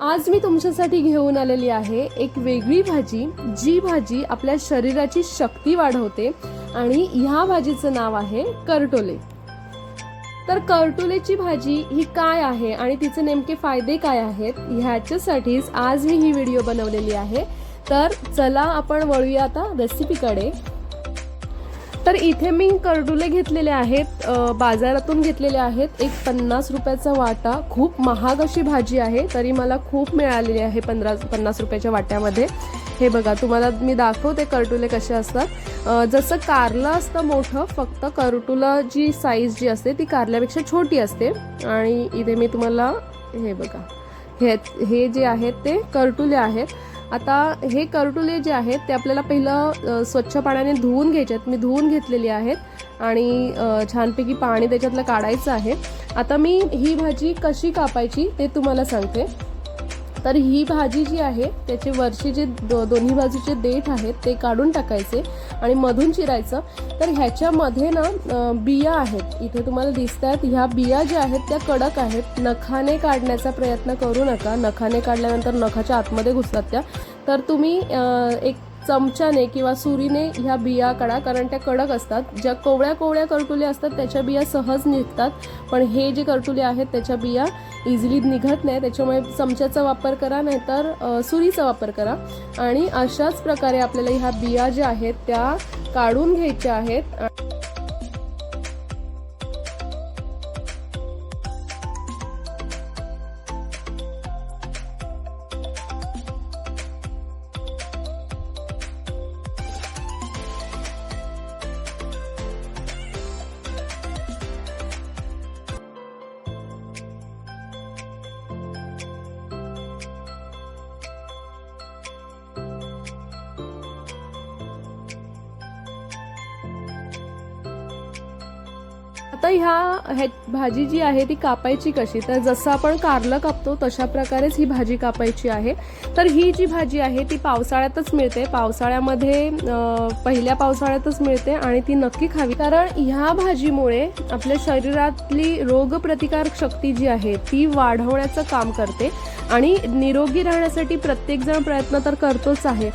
आज मी तुमच्यासाठी घेऊन आलेली आहे एक वेगळी भाजी जी भाजी आपल्या शरीराची शक्ती वाढवते आणि ह्या भाजीचं नाव आहे करटोले. तर करटोलेची भाजी ही काय आहे आणि तिचे नेमके फायदे काय आहेत ह्याच्यासाठीच आज मी ही व्हिडिओ बनवलेली आहे. तर चला आपण वळूया आता रेसिपीकडे तर इथे मी करडुले घेतलेले आहेत बाजारातून घेतलेले आहेत. एक पन्नास रुपयाचा वाटा खूप महाग अशी भाजी आहे तरी मला खूप मिळालेली आहे पंधरा पन्नास रुपयाच्या वाट्यामध्ये. हे बघा तुम्हाला मी दाखवते करटुले कसे असतात. जसं कारलं असतं मोठं फक्त करटुला जी साईज जी असते ती कारल्यापेक्षा छोटी असते. आणि इथे मी तुम्हाला हे बघा हे हे जे आहेत ते करटुले आहेत. आता हे करटुले जे आहेत ते आपल्याला पहिलं स्वच्छ पाण्याने धुवून घ्यायचे आहेत. मी धुवून घेतलेली आहेत आणि छानपैकी पाणी त्याच्यातलं काढायचं आहे. आता मी ही भाजी कशी कापायची ते तुम्हाला सांगते. तर ही भाजी जी आहे त्याचे वरचे जे दो दोन्ही बाजूचे देठ आहेत ते काढून टाकायचे आणि मधून चिरायचं. तर ह्याच्यामध्ये ना बिया आहेत. इथे तुम्हाला दिसत आहेत ह्या बिया ज्या आहेत त्या कडक आहेत. नखाने काढण्याचा प्रयत्न करू नका. नखाने काढल्यानंतर नखाच्या आतमध्ये घुसतात त्या. तर तुम्ही एक चमच्याने किंवा सुरीने ह्या बिया काढा कारण त्या कडक असतात. ज्या कोवळ्या कोवळ्या करटुल्या असतात त्याच्या बिया सहज निघतात. पण हे जे करटुले आहेत त्याच्या बिया इझिली निघत नाही. त्याच्यामुळे चमच्याचा वापर करा नाहीतर सुरीचा वापर करा. आणि अशाच प्रकारे आपल्याला ह्या बिया ज्या आहेत त्या काढून घ्यायच्या आहेत. आता ह्या ह्या भाजी जी आहे ती कापायची कशी? तर जसं आपण कारलं कापतो तशा प्रकारेच ही भाजी कापायची आहे. तर ही जी भाजी आहे ती पावसाळ्यातच मिळते. पावसाळ्यामध्ये पहिल्या पावसाळ्यातच मिळते आणि ती नक्की खावी. कारण ह्या भाजीमुळे आपल्या शरीरातली रोगप्रतिकारक शक्ती जी आहे ती वाढवण्याचं काम करते आणि निरोगी राहण्यासाठी प्रत्येकजण प्रयत्न तर करतोच आहे.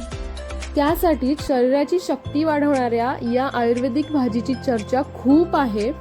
त्यासाठी शरीराची शक्ती वाढवणाऱ्या या आयुर्वेदिक भाजीची चर्चा खूप आहे.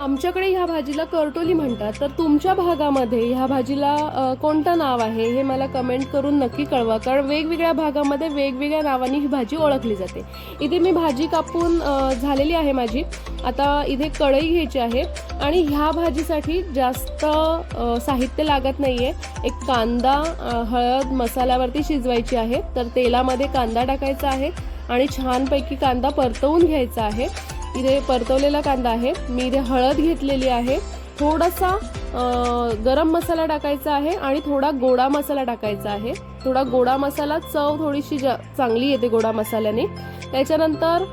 आमच्याकडे ह्या भाजीला करटोली म्हणतात. तर तुमच्या भागामध्ये ह्या भाजीला कोणतं नाव आहे हे मला कमेंट करून नक्की कळवा. कारण वेगवेगळ्या भागामध्ये वेगवेगळ्या नावाने ही भाजी ओळखली जाते. इथे मी भाजी कापून झालेली आहे माझी. आता इथे कढई घ्यायची आहे. आणि ह्या भाजीसाठी जास्त साहित्य लागत नाहीये. एक कांदा हळद मसाल्यावरती शिजवायची आहे. तर तेलामध्ये कांदा टाकायचा आहे. आणि छानपैकी कांदा परतवून घ्यायचा आहे. इथे परतवलेला कांदा आहे. मी इथे हळद घेतलेली आहे. थोडासा गरम मसाला टाकायचा आहे आणि थोडा गोडा मसाला टाकायचा आहे. थोडा गोडा मसाला चव थोडीशी जा चांगली येते गोडा मसाल्याने. त्याच्यानंतर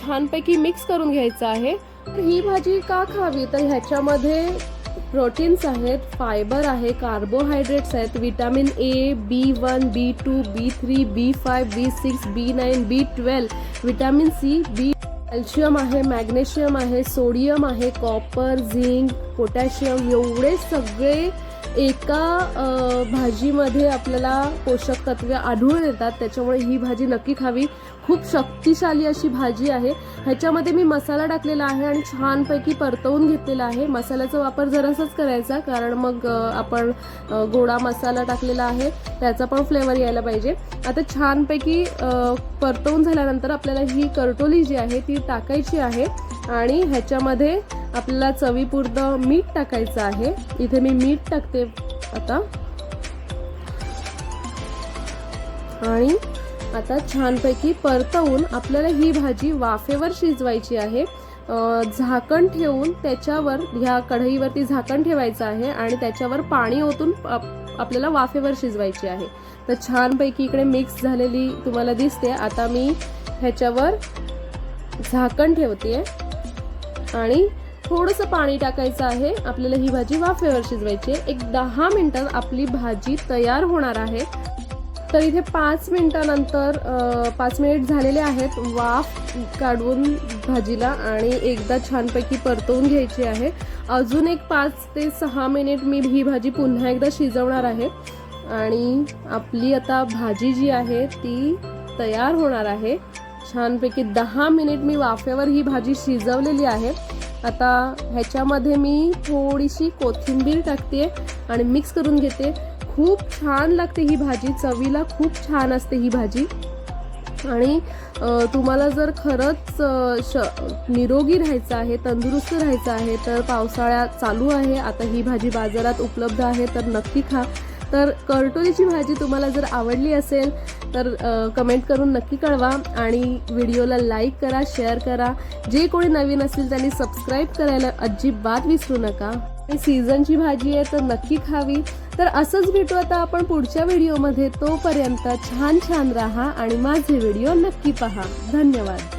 छानपैकी मिक्स करून घ्यायचं आहे. तर ही भाजी का खावी? तर ह्याच्यामध्ये प्रोटीन्स आहेत फायबर आहे कार्बोहायड्रेट्स आहेत vitamin A B one B two B three B five B six B nine B twelve vitamin C B calcium आहे मॅग्नेशियम आहे सोडियम आहे कॉपर झिंक पोटॅशियम एवढे सगळे एका भाजीमध्ये आपल्याला पोषक तत्वे आढळून येतात त्याच्यामुळे ही भाजी नक्की खावी. खूप शक्तिशाली अशी भाजी आहे. ह्याच्यामध्ये मी मसाला टाकलेला आहे आणि छानपैकी परतवून घेतलेला आहे. मसाल्याचा वापर जरासाच करायचा कारण मग आपण गोडा मसाला टाकलेला आहे. त्याचा पण फ्लेवर यायला पाहिजे. आता छानपैकी परतवून झाल्यानंतर आपल्याला ही करटोली जी आहे ती टाकायची आहे. आणि ह्याच्यामध्ये आपल्याला चवीपुरतं मीठ टाकायचं आहे. इथे मी मीठ टाकते आता. आणि आता छानपैकी परतवून आपल्याला ही भाजी वाफेवर शिजवायची आहे. झाकण ठेवून त्याच्यावर ह्या कढईवरती झाकण ठेवायचं आहे आणि त्याच्यावर पाणी ओतून आपल्याला वाफेवर शिजवायची आहे. तर छानपैकी इकडे मिक्स झालेली तुम्हाला दिसते. आता मी ह्याच्यावर झाकण ठेवते आणि थोडंसं पाणी टाकायचं आहे. आपल्याला ही भाजी वाफेवर शिजवायची आहे. एक दहा मिनिटात आपली भाजी तयार होणार आहे. तर इथे पाच मिनिटानंतर पाच मिनिट झालेले आहेत. वाफ काढून भाजीला आणि एकदा छानपैकी परतवून घ्यायची आहे. अजून एक पाच ते सहा मिनिट मी ही भाजी पुन्हा एकदा शिजवणार आहे. आणि आपली आता भाजी जी आहे ती तयार होणार आहे. छानपैकी दहा मिनिट मी वाफेवर ही भाजी शिजवलेली आहे. आता ह्याच्यामध्ये मी थोडीशी कोथिंबीर टाकते आणि मिक्स करून घेते. खूप छान लागते ही भाजी. चवीला खूप छान असते ही भाजी. आणि तुम्हाला जर खरंच श निरोगी राहायचं आहे तंदुरुस्त राहायचं आहे तर पावसाळ्यात चालू आहे. आता ही भाजी बाजारात उपलब्ध आहे तर नक्की खा. तर करटोलीची भाजी तुम्हाला जर आवडली असेल तर कमेंट करून नक्की कळवा आणि व्हिडिओला लाईक करा शेअर करा. जे कोणी नवीन असतील त्यांनी सबस्क्राईब करायला अजिबात विसरू नका. ही सीझनची भाजी आहे तर नक्की खावी. तर असंच भेटू आता आपण पुढच्या व्हिडिओमध्ये. तोपर्यंत छान छान राहा आणि माझे व्हिडिओ नक्की पहा. धन्यवाद.